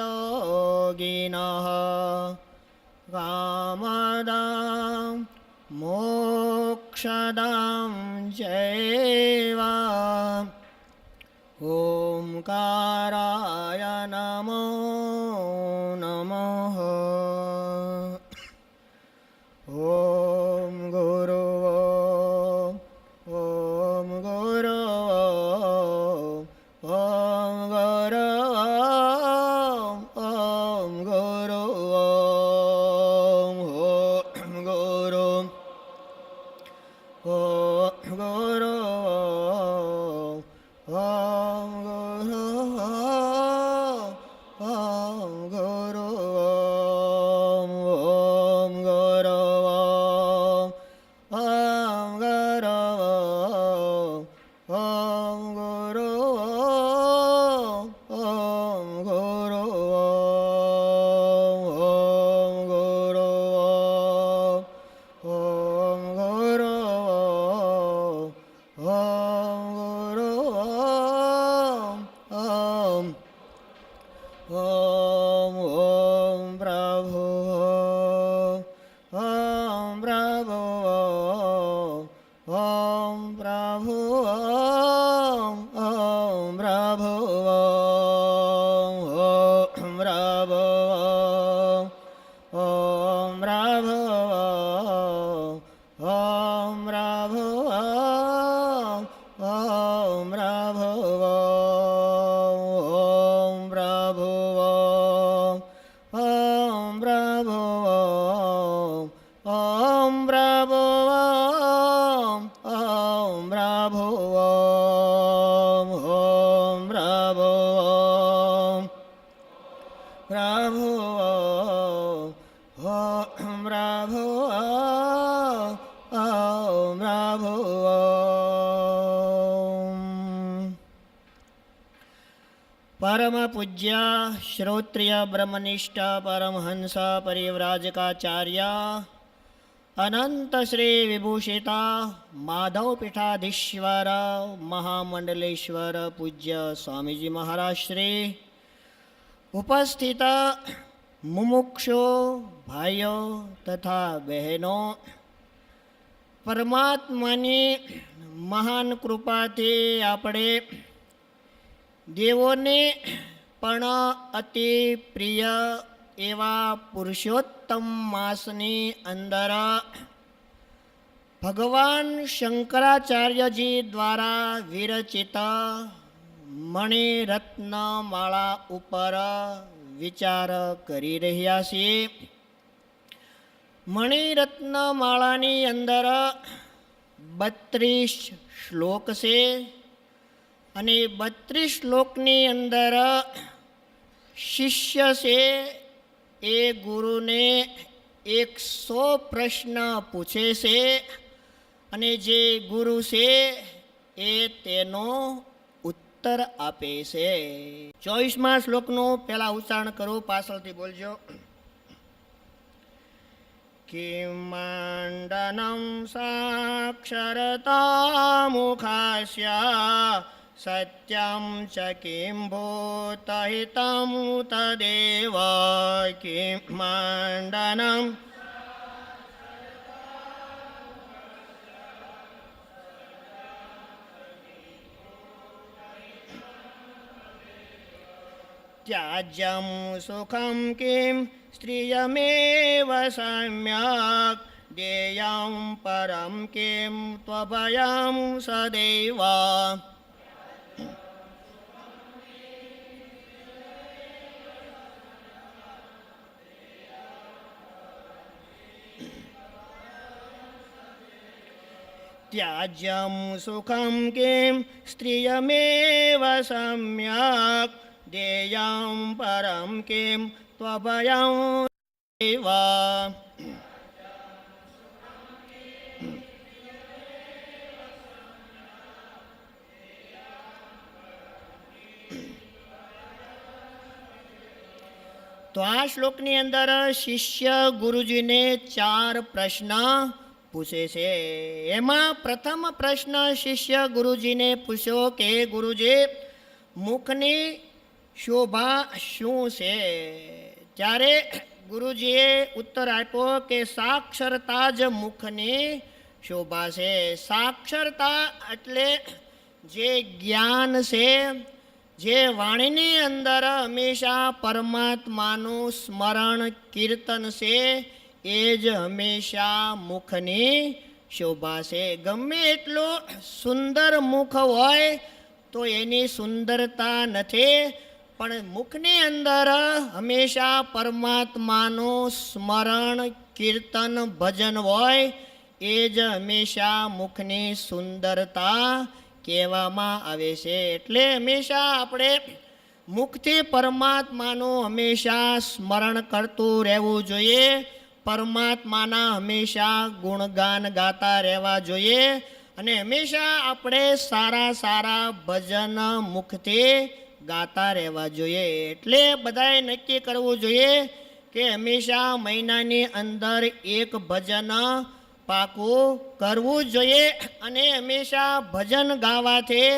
योगिनः कामदां मोक्षदां चैव ओङ्काराय ಆ श्रोत्रिय ब्रह्मनिष्ठ परमहंस परिव्राजकाचार्य अनंत श्री विभूषिता माधवपीठाधीश्वर महामंडलेश्वर पूज्य स्वामीजी महाराज श्री उपस्थित મુમુક્ષો ભાઈઓ તથા બહેનો પરમાત્માની મહાન કૃપાથી આપણે દેવોને પણ અતિ પ્રિય એવા પુરુષોત્તમ માસની અંદર ભગવાન શંકરાચાર્યજી દ્વારા વિરચિત મણિરત્ન માળા ઉપર વિચાર કરી રહ્યા છીએ. મણિરત્ન માળાની અંદર બત્રીસ શ્લોક છે. અને બત્રીસ શ્લોકની અંદર શિષ્ય છે એ ગુરુને એકસો પ્રશ્ન પૂછે છે અને જે ગુરુ છે એ તેનો ઉત્તર આપે છે ચોવીસમાં શ્લોકનું પહેલાં ઉચ્ચારણ કરું પાછળથી બોલજો किं मण्डनं साक्षरतामुखास्य सत्यं च किं भूतहितं तदेव किं मण्डनम् त्याज्यं सुखं किं स्त्रियमेव सम्यक् देयं परं किं त्वभयं सदैव ત્યાજ્યમ સુખમ કેમ સ્ત્રિયમેવ સમ્યક દેયમ પરમ કેમ ત્વભયં એવા તો આ શ્લોકની અંદર શિષ્ય ગુરુજીને ચાર પ્રશ્ન પૂછે છે, એમાં પ્રથમ પ્રશ્ન શિષ્ય ગુરુજીને પૂછ્યો કે, ગુરુજી, મુખની શોભા શું છે? ત્યારે ગુરુજીએ ઉત્તર આપ્યો કે, સાક્ષરતા જ મુખની શોભા છે. સાક્ષરતા એટલે જે જ્ઞાન છે, જે વાણીની અંદર હંમેશા પરમાત્માનું સ્મરણ, કીર્તન છે એ જ હંમેશા મુખની શોભા છે. ગમે એટલું સુંદર મુખ હોય તો એની સુંદરતા નથી, પણ મુખની અંદર હંમેશા પરમાત્માનું સ્મરણ, કીર્તન, ભજન હોય, એ જ હંમેશા મુખની સુંદરતા કહેવામાં આવે છે. એટલે હંમેશા આપણે મુખથી પરમાત્માનું હંમેશા સ્મરણ કરતું રહેવું જોઈએ. પરમાત્માના હંમેશા ગુણગાન ગાતા રહેવા જોઈએ અને હંમેશા આપણે સારા સારા ભજન મુખથી ગાતા રહેવા જોઈએ. એટલે બધાએ નક્કી કરવું જોઈએ કે હંમેશા મહિનાની અંદર એક ભજન પાકું કરવું જોઈએ અને હંમેશા ભજન ગાવાથી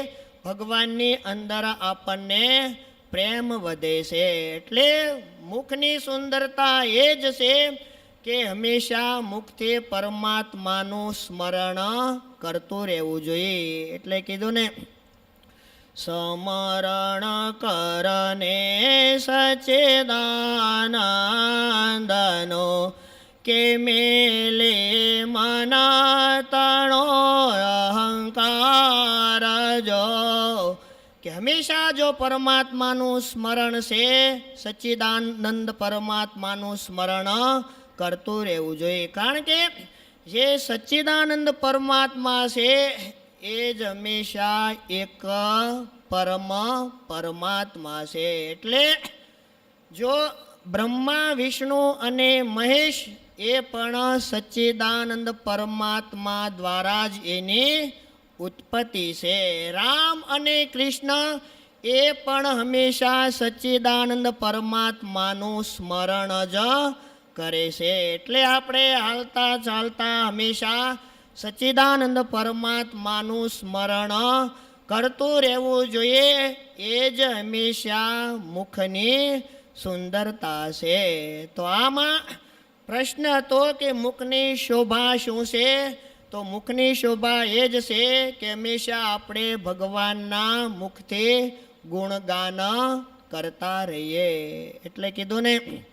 ભગવાનની અંદર આપણને પ્રેમ વધે છે. એટલે મુખની સુંદરતા એ જ છે કે હંમેશા મુખથી પરમાત્માનું સ્મરણ કરતું રહેવું જોઈએ. એટલે કીધું ને, સ્મરણ કરને સચેદાનંદનો કે મેલે મનાતણો અહંકાર જો. કે હંમેશા જો પરમાત્માનું સ્મરણ છે સચ્ચિદાનંદ પરમાત્માનું સ્મરણ કરતું રહેવું જોઈએ. કારણ કે જે સચ્ચિદાનંદ પરમાત્મા છે, એ જ હંમેશા એક પરમ પરમાત્મા છે. એટલે જો બ્રહ્મા, વિષ્ણુ અને મહેશ એ પણ સચ્ચિદાનંદ પરમાત્મા દ્વારા જ એની ઉત્પત્તિ છે. રામ અને કૃષ્ણ એ પણ હંમેશા સચ્ચિદાનંદ પરમાત્માનું સ્મરણ જ કરે છે. એટલે આપણે હાલતા ચાલતા હંમેશા સચ્ચિદાનંદ પરમાત્માનું સ્મરણ કરતું રહેવું જોઈએ. એ જ હંમેશા મુખની સુંદરતા છે. તો આમાં પ્રશ્ન હતો કે મુખની શોભા શું છે? તો મુખની શોભા એ જ છે કે હંમેશા આપણે ભગવાનના મુખથી ગુણગાન કરતા રહીએ. એટલે કીધું ને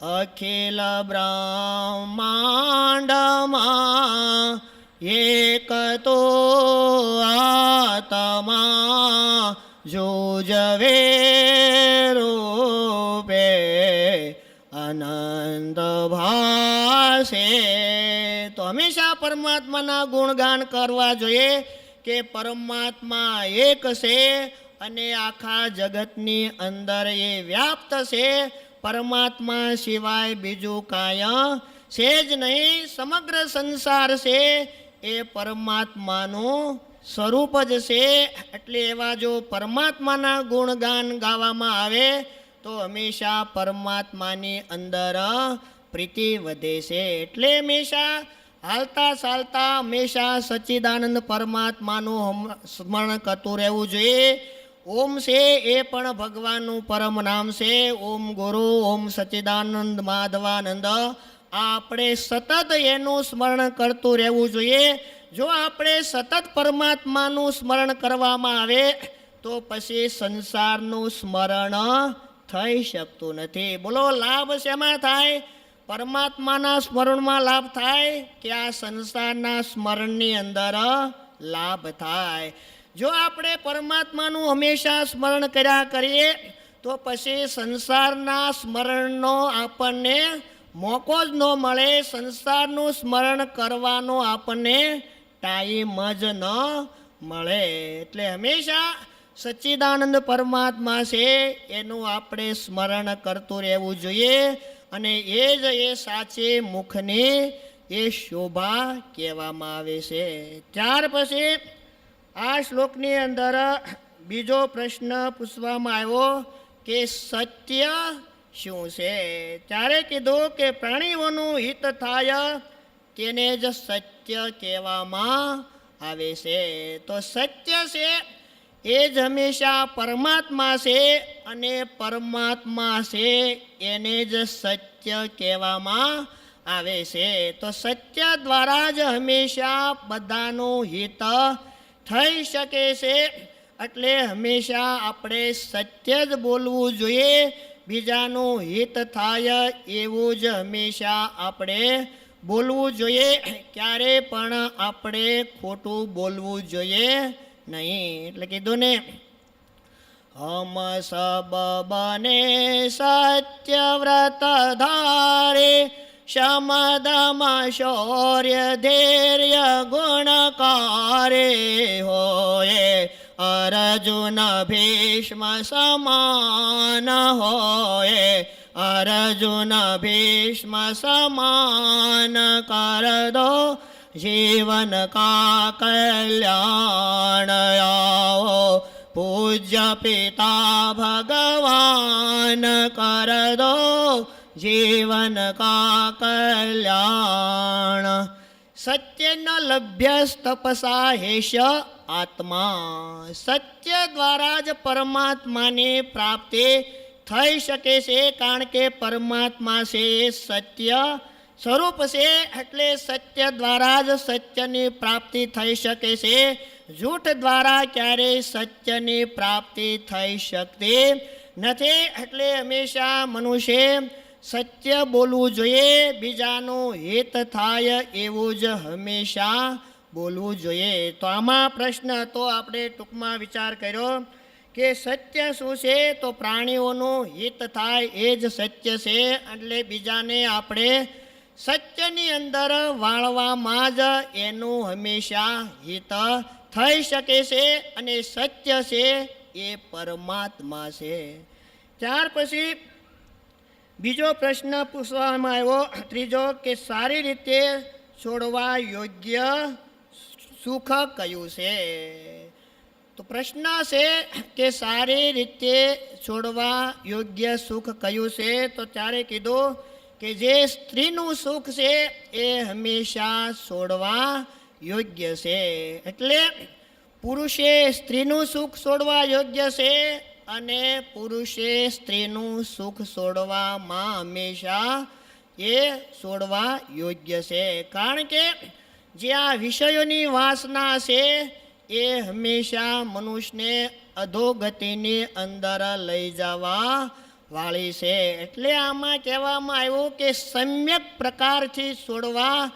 અખિલ બ્રહ્માંડમાં એક તો આત્મા જોજવે રૂપે અનંત ભાષે તો હંમેશા પરમાત્માના ગુણગાન કરવા જોઈએ કે પરમાત્મા એક છે અને આખા જગતની અંદર એ વ્યાપ્ત છે પરમાત્મા સિવાય બીજું કાંઈ છે જ નહીં. સમગ્ર સંસાર છે એ પરમાત્માનું સ્વરૂપ જ છે. એટલે એવા જો પરમાત્માના ગુણગાન ગાવામાં આવે, તો હંમેશા પરમાત્માની અંદર પ્રીતિ વધે છે. એટલે હંમેશા હાલતા ચાલતા હંમેશા સચ્ચિદાનંદ પરમાત્માનું સ્મરણ કરતું રહેવું જોઈએ. ઓમ છે એ પણ ભગવાનનું પરમ નામ છે. ઓમ ગુરુ, ઓમ સચ્ચિદાનંદ માધવાનંદ. આપણે સતત એનું સ્મરણ કરતું રહેવું જોઈએ. જો આપણે સતત પરમાત્માનું સ્મરણ કરવામાં આવે, તો પછી સંસારનું સ્મરણ થઈ શકતું નથી. બોલો, લાભ શેમાં થાય? પરમાત્માના સ્મરણમાં લાભ થાય કે આ સંસારના સ્મરણની અંદર લાભ થાય? જો આપણે પરમાત્માનું હંમેશા સ્મરણ કર્યા કરીએ, તો પછી સંસારના સ્મરણનો આપણને મોકો જ ન મળે, સંસારનું સ્મરણ કરવાનો આપણને ટાઈમ જ ન મળે. એટલે હંમેશા સચ્ચિદાનંદ પરમાત્મા છે, એનું આપણે સ્મરણ કરતું રહેવું જોઈએ અને એ જ એ સાચે મુખની એ શોભા કહેવામાં આવે છે. ત્યાર પછી આ શ્લોકની અંદર બીજો પ્રશ્ન પૂછવામાં આવ્યો કે સત્ય શું છે? ત્યારે કીધું કે પ્રાણીઓનું હિત થાય તેને જ સત્ય કહેવામાં આવે છે. તો સત્ય છે એ જ હંમેશા પરમાત્મા છે અને પરમાત્મા છે એને જ સત્ય કહેવામાં આવે છે. તો સત્ય દ્વારા જ હંમેશા બધાનું હિત થઈ શકે છે એટલે હંમેશા આપણે સત્ય જ બોલવું જોઈએ. બીજાનું હિત થાય એવું જ હંમેશા આપણે બોલવું જોઈએ. ક્યારે પણ આપણે ખોટું બોલવું જોઈએ નહીં. એટલે કીધું ને, હમ સબ બને સત્યવ્રત ધારે શમદમ શૌર્ય ધૈર્ય ગુણકારે હોયે અર્જુન ભીષ્મ સમાન હોયે અર્જુન ભીષ્મ સમાન કર દો જીવન કા કલ્યાણ આવો પૂજ્ય પિતા ભગવાન કર દો જીવન કા કલ્યાણ સત્યન લભ્ય તપસા હેશ આત્મા સત્ય દ્વારા જ પરમાત્માની પ્રાપ્તિ થઈ શકે છે કારણ કે પરમાત્મા છે એ સત્ય સ્વરૂપ છે એટલે સત્ય દ્વારા જ સત્યની પ્રાપ્તિ થઈ શકે છે જૂઠ દ્વારા ક્યારેય સત્યની પ્રાપ્તિ થઈ શકતી નથી એટલે હંમેશા મનુષ્ય સત્ય બોલવું જોઈએ, બીજાનું હિત થાય એવું જ હંમેશા બોલવું જોઈએ. તો આમાં પ્રશ્ન હતો, આપણે ટૂંકમાં વિચાર કર્યો કે સત્ય શું છે? તો પ્રાણીઓનું હિત થાય એ જ સત્ય છે, એટલે બીજાને આપણે સત્યની અંદર વાળવામાં જ એનું હંમેશા હિત થઈ શકે છે અને સત્ય છે એ પરમાત્મા છે. ત્યાર પછી બીજો પ્રશ્ન પૂછવામાં આવ્યો, ત્રીજો કે સારી રીતે છોડવા યોગ્ય સુખ કયું છે? તો પ્રશ્ન છે કે સારી રીતે છોડવા યોગ્ય સુખ કયું છે? તો ત્યારે કીધું કે જે સ્ત્રીનું સુખ છે એ હંમેશા છોડવા યોગ્ય છે. એટલે પુરુષે સ્ત્રીનું સુખ છોડવા યોગ્ય છે અને પુરુષે સ્ત્રીનું સુખ છોડવામાં હંમેશા એ છોડવા યોગ્ય છે. કારણ કે જે આ વિષયોની વાસના છે, એ હંમેશા મનુષ્યને અધોગતિની અંદર લઈ જવા વાળી છે. એટલે આમાં કહેવામાં આવ્યું કે સમ્યક પ્રકારથી છોડવા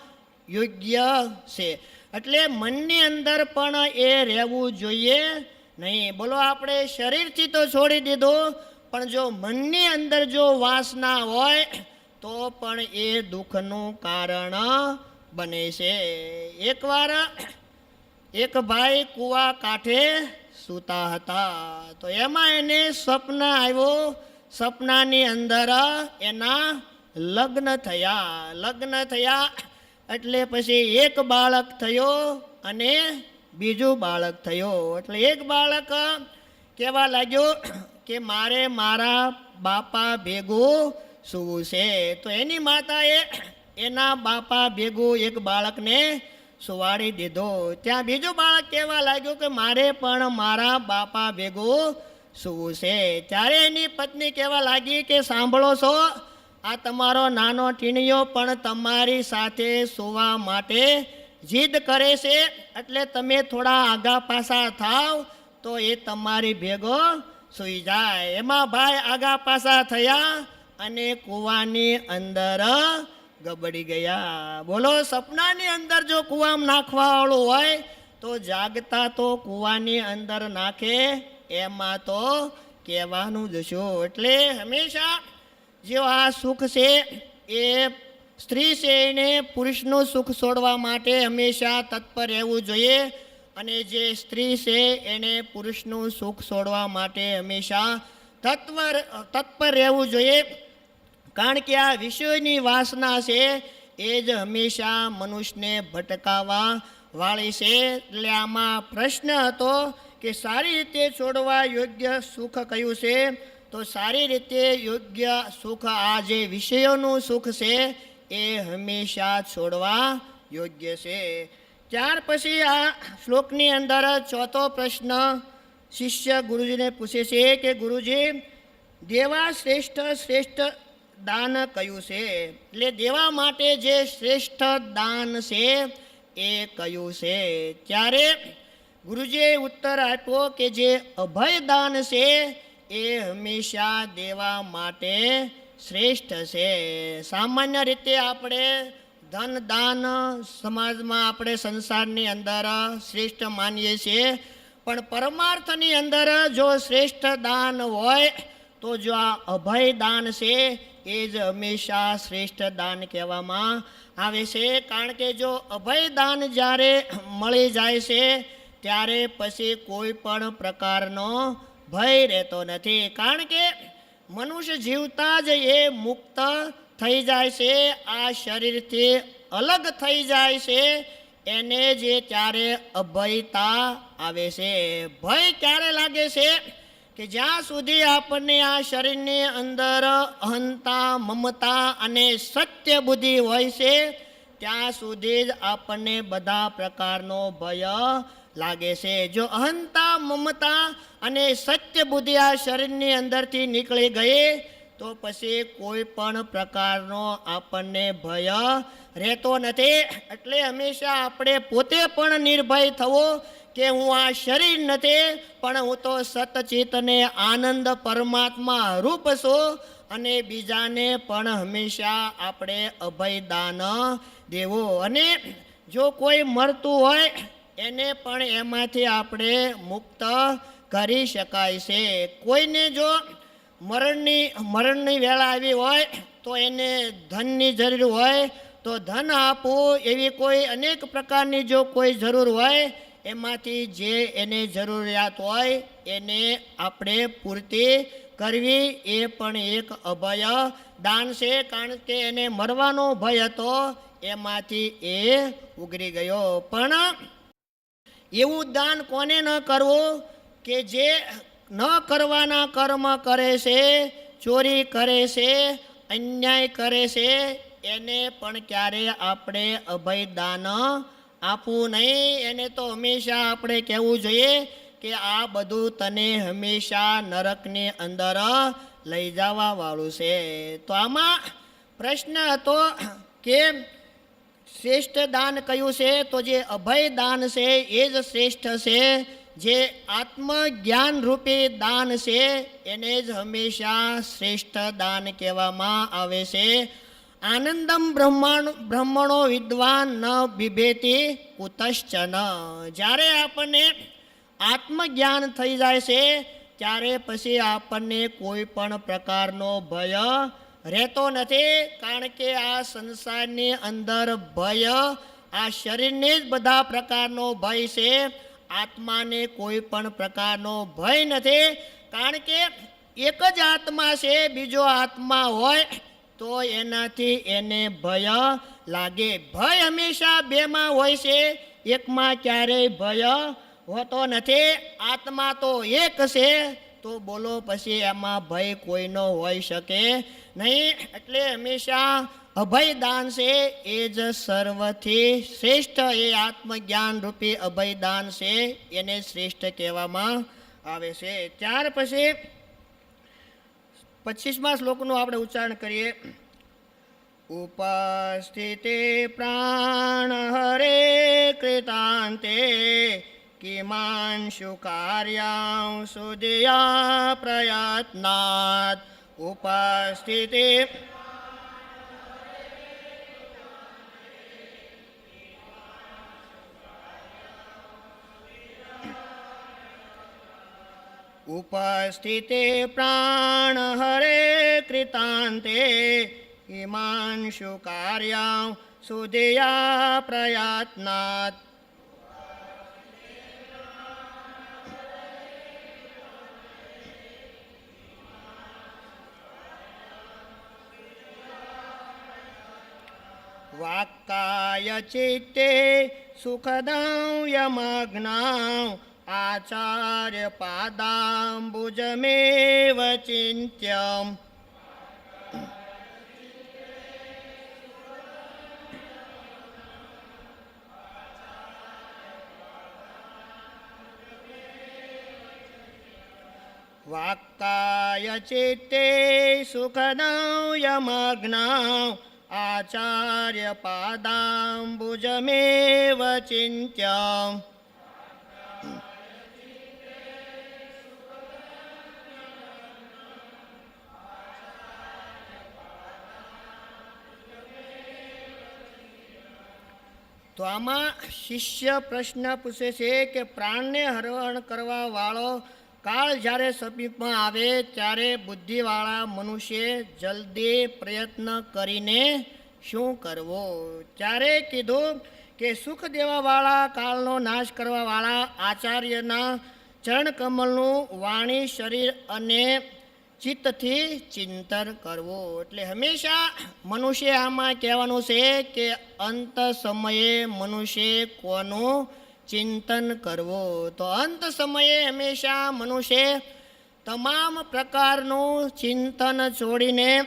યોગ્ય છે. એટલે મનની અંદર પણ એ રહેવું જોઈએ નહીં, બોલો આપણે શરીરથી તો છોડી દીધું, પણ જો મનની અંદર જો વાસના હોય, તો પણ એ દુઃખનું કારણ બને છે. એકવાર એક ભાઈ કૂવા કાંઠે સૂતા હતા, તો એમાં એને સ્વપ્ન આવ્યો, સપનાની અંદર એના લગ્ન થયા. લગ્ન થયા એટલે પછી એક બાળક થયો અને બીજું બાળક થયો. એટલે એક બાળક કહેવા લાગ્યો કે મારે મારા બાપા ભેગું સૂવું છે. તો એની માતાએ એના બાપા ભેગું એક બાળકને સુવાડી દીધો. ત્યાં બીજું બાળક કહેવા લાગ્યું કે મારે પણ મારા બાપા ભેગું સૂવું છે. ત્યારે એની પત્ની કહેવા લાગી કે સાંભળો છો, આ તમારો નાનો ટીણીયો પણ તમારી સાથે સુવા માટે જીદ કરે છે, એટલે તમે થોડા આગા પાછા થાવ, તો એ તમારી ભેગો સૂઈ જાય. એમાં ભાઈ આગા પાછા થયા અને કૂવાની અંદર ગબડી ગયા. બોલો, સપનાની અંદર જો કૂવામાં નાખવાવાળું હોય, તો જાગતા તો કૂવાની અંદર નાખે, એમાં તો કહેવાનું જ શું? એટલે હંમેશા જે આ સુખ છે એ સ્ત્રી છે એને પુરુષનું સુખ છોડવા માટે હંમેશા તત્પર રહેવું જોઈએ અને જે સ્ત્રી છે એને પુરુષનું સુખ છોડવા માટે હંમેશા તત્પર તત્પર રહેવું જોઈએ. કારણ કે આ વિષયની વાસના છે એ જ હંમેશા મનુષ્યને ભટકાવા વાળી છે. એટલે આમાં પ્રશ્ન હતો કે સારી રીતે છોડવા યોગ્ય સુખ કયું છે? તો સારી રીતે યોગ્ય સુખ આ જે વિષયોનું સુખ છે એ હંમેશા છોડવા યોગ્ય છે. ત્યાર પછી આ શ્લોકની અંદર ચોથો પ્રશ્ન શિષ્ય ગુરુજીને પૂછે છે કે ગુરુજી, દેવા શ્રેષ્ઠ શ્રેષ્ઠ દાન કયું છે? એટલે દેવા માટે જે શ્રેષ્ઠ દાન છે એ કયું છે? ત્યારે ગુરુજીએ ઉત્તર આપ્યો કે જે અભય દાન છે એ હંમેશા દેવા માટે શ્રેષ્ઠ છે. સામાન્ય રીતે આપણે ધન, દાન સમાજમાં આપણે સંસારની અંદર શ્રેષ્ઠ માનીએ છીએ. પણ પરમાર્થની અંદર જો શ્રેષ્ઠ દાન હોય, તો જો આ અભય દાન છે, એ જ હંમેશા શ્રેષ્ઠ દાન કહેવામાં આવે છે. કારણ કે જો અભય દાન જ્યારે મળી જાય છે, ત્યારે પછી કોઈ પણ પ્રકારનો ભય રહેતો નથી. કારણ કે મનુષ્ય જીવતા જ એ મુક્ત થઈ જાય છે, આ શરીરથી અલગ થઈ જાય છે, એને જે ત્યારે અભયતા આવે છે. ભય ક્યારે લાગે છે કે જ્યાં સુધી આપણને આ શરીરની અંદર અહંતા, મમતા અને સત્ય બુદ્ધિ હોય છે, ત્યાં સુધી જ આપણને બધા પ્રકારનો ભય લાગે છે. જો અહંતા, મમતા અને સત્ય બુદ્ધિ આ શરીરની અંદરથી નીકળી ગઈ તો પછી કોઈ પણ પ્રકારનો આપણને ભય રહેતો નથી. એટલે હંમેશા આપણે પોતે પણ નિર્ભય થવો કે હું આ શરીર નથી, પણ હું તો સતચિત અને આનંદ પરમાત્મા રૂપ છું અને બીજાને પણ હંમેશા આપણે અભયદાન દેવો. અને જો કોઈ મરતું હોય એને પણ એમાંથી આપણે મુક્ત કરી શકાય છે. કોઈને જો મરણની મરણની વેળા આવી હોય, તો એને ધનની જરૂર હોય, તો ધન આપવું એવી કોઈ અનેક પ્રકારની જો કોઈ જરૂર હોય, એમાંથી જે એને જરૂરિયાત હોય, એને આપણે પૂર્તિ કરવી એ પણ એક અભય દાન છે. કારણ કે એને મરવાનો ભય હતો, એમાંથી એ ઉગરી ગયો. પણ એવું દાન કોને ન કરવું કે જે ન કરવાના કર્મ કરે છે, ચોરી કરે છે, અન્યાય કરે છે, એને પણ ક્યારે આપણે અભય દાન આપવું નહીં. એને તો હંમેશા આપણે કહેવું જોઈએ કે આ બધું તને હંમેશા નરકની અંદર લઈ જવા વાળું છે. તો આમાં પ્રશ્ન હતો કે શ્રેષ્ઠ દાન કયું છે? તો જે અભય દાન છે, એ જ શ્રેષ્ઠ છે. જે આત્મજ્ઞાન રૂપી દાન છે, એને જ હંમેશા શ્રેષ્ઠ દાન કહેવામાં આવે છે. આનંદમ બ્રહ્માણ, બ્રહ્મણો વિદ્વાન ન બિભેતી કુતશ્ચન. જ્યારે આપણને આત્મજ્ઞાન થઈ જાય છે, ત્યારે પછી આપણને કોઈ પણ પ્રકારનો ભય રહેતો નથી કારણ કે આ સંસારની અંદર ભય, આ શરીરને જ બધા પ્રકારનો ભય છે. આત્માને કોઈ પણ પ્રકારનો ભય નથી કારણ કે એક જ આત્મા છે, બીજો આત્મા હોય તો એનાથી એને ભય લાગે. ભય હંમેશા બેમાં હોય છે, એકમાં ક્યારેય ભય હોતો નથી. આત્મા તો એક છે, તો બોલો પછી એમાં ભય કોઈનો હોઈ શકે? નહીં, એટલે હંમેશા અભયદાન છે એ જ સર્વથી શ્રેષ્ઠ. એ આત્મજ્ઞાન રૂપી અભયદાન છે, એને શ્રેષ્ઠ કહેવામાં આવે છે. ત્યાર પછી પચીસમા શ્લોકનું આપણે ઉચ્ચારણ કરીએ. ઉપસ્થિતે પ્રાણ હરે કૃતાંતે, કિમાંશુ કાર્યાં સુદયા પ્રયત્નાત. ઉપસ્થિતે उपस्थिते પ્રાણ હરે કૃતાંતે ઇમાંશુ કાર્યં સુધિયા પ્રયત્નાત વાક્કાય ચિત્તે સુખદં યમગ્નાં આચાર્ય પાદાંબુજમેવ वाक्काय વાક્કાય ચિત્તે સુખદં આચાર્ય પાદાંબુજમેવ ચિંત્યમ તો આમાં શિષ્ય પ્રશ્ન પૂછે છે કે પ્રાણને હરણ કરવા વાળો કાળ જ્યારે સમીપમાં આવે ત્યારે બુદ્ધિવાળા મનુષ્ય જલ્દી પ્રયત્ન કરીને શું કરવો? ત્યારે કીધું કે સુખ દેવાવાળા, કાળનો નાશ કરવાવાળા, આચાર્યના ચરણ કમલનું વાણી શરીર અને ચિત્તથી ચિંતન કરવું. એટલે હંમેશા મનુષ્ય આમાં કહેવાનું છે કે અંત સમયે મનુષ્ય કોનું ચિંતન કરવો તો અંત સમયે હંમેશા મનુષ્ય તમામ પ્રકારનું ચિંતન છોડીને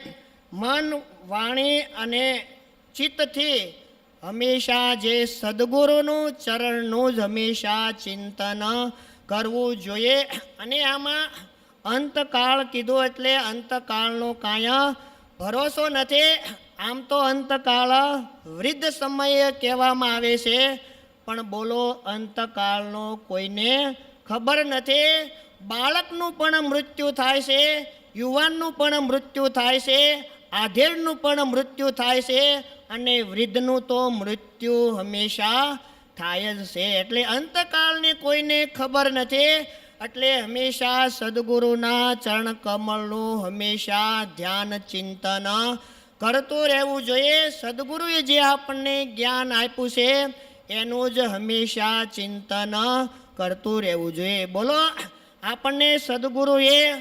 મન, વાણી અને ચિત્તથી હંમેશા જે સદગુરુનું ચરણનું જ હંમેશા ચિંતન કરવું જોઈએ. અને આમાં અંતકાળ કીધું એટલે અંતકાળનો કાંઈ ભરોસો નથી. આમ તો અંતકાળ વૃદ્ધ સમયે કહેવામાં આવે છે પણ બોલો, અંતકાળનો કોઈને ખબર નથી. બાળકનું પણ મૃત્યુ થાય છે, યુવાનનું પણ મૃત્યુ થાય છે, આધેડનું પણ મૃત્યુ થાય છે અને વૃદ્ધનું તો મૃત્યુ હંમેશા થાય જ છે. એટલે અંતકાળની કોઈને ખબર નથી, એટલે હંમેશા સદગુરુના ચરણ કમળનું હંમેશા ધ્યાન ચિંતન કરતું રહેવું જોઈએ. સદગુરુએ જે આપણને જ્ઞાન આપ્યું છે એનું જ હંમેશા ચિંતન કરતું રહેવું જોઈએ. બોલો, આપણને સદગુરુએ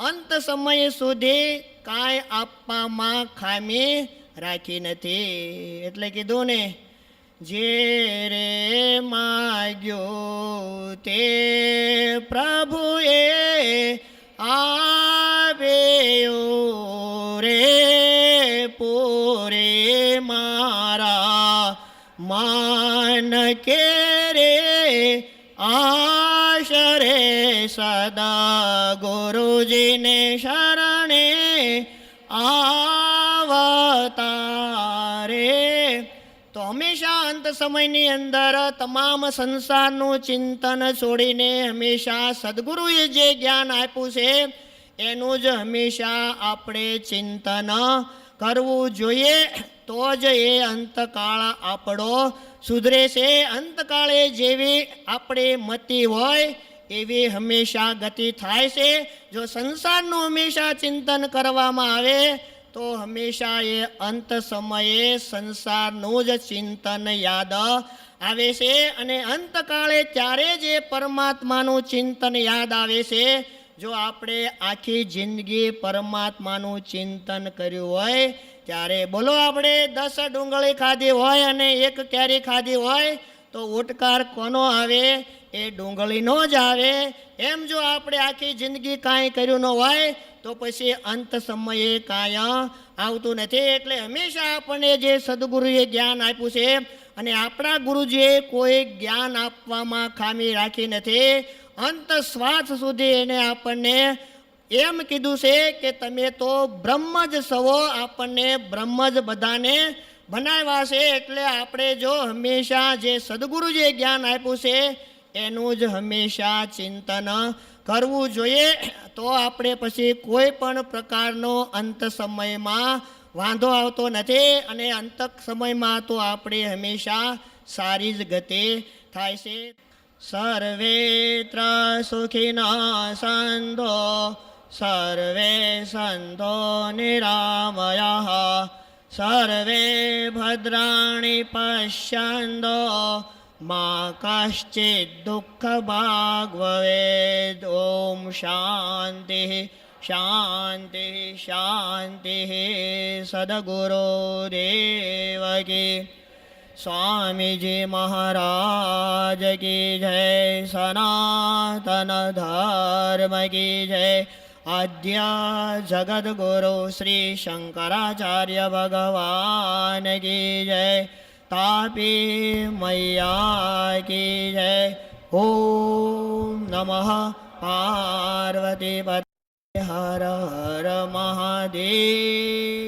અંત સમય સુધી કાંઈ આપવામાં ખામી રાખી નથી. એટલે કીધું ને, જે રે માગ્યો તે રે આશરે સદા ગુરુજીને શરણે આવતારે. તો હંમેશા અંત સમયની અંદર તમામ સંસારનું ચિંતન છોડીને હંમેશા સદગુરુએ જે જ્ઞાન આપ્યું છે, એનું જ હંમેશા આપણે ચિંતન કરવું જોઈએ. તો જ એ અંતકાળ આપણો. સુધરે છે અંતકાળે જેવી આપણે મતિ હોય, એવી હંમેશા ગતિ થાય છે. જો સંસારનું હંમેશા ચિંતન કરવામાં આવે, તો હંમેશા એ અંત સમયે સંસારનું જ ચિંતન યાદ આવે છે. અને અંતકાળે ત્યારે જ પરમાત્માનું ચિંતન યાદ આવે છે. જો આપણે આખી જિંદગી પરમાત્માનું ચિંતન કર્યું હોય ત્યારે બોલો આપણે, દસ ડુંગળી ખાધી હોય અને એક કેરી ખાધી હોય, તો ઉટકાર કોનો આવે? એ ડુંગળીનો જ આવે. એમ જો આપણે આખી જિંદગી કાંઈ કર્યું ન હોય, તો પછી અંત સમયે કાંઈ આવતું નથી. એટલે હંમેશા આપણને જે સદગુરુએ જ્ઞાન આપ્યું છે, અને આપણા ગુરુજીએ કોઈ જ્ઞાન આપવામાં ખામી રાખી નથી. અંત શ્વાસ સુધી એને આપણને એમ કીધું છે કે તમે તો બ્રહ્મ જ સવો, આપણને બ્રહ્મ જ બધાને બનાવ્યા છે. એટલે આપણે જો હંમેશા જે સદગુરુ જે જ્ઞાન આપ્યું છે, એનું જ હંમેશા ચિંતન કરવું જોઈએ. તો આપણે પછી કોઈ પણ પ્રકારનો અંત સમયમાં વાંધો આવતો નથી અને અંત સમયમાં તો આપણે હંમેશા સારી જ ગતિ થાય છે. સર્વેત્ર સુખિના સંતો सर्वे सन्तो निरामयः सर्वे भद्राणि पश्यन्तो मा कश्चिद्दुःखभाग् भवेद् ॐ शान्तिः शान्तिः शान्तिः सद्गुरोदेवकी स्वामी जी महाराज की जय सनातन धर्म की जय આદ્યા જગદગુરુ શ્રી શંકરાચાર્ય ભગવાન કી જય તાપી મૈયા કી જય ઓમ નમઃ પાર્વતી હર હર મહાદેવ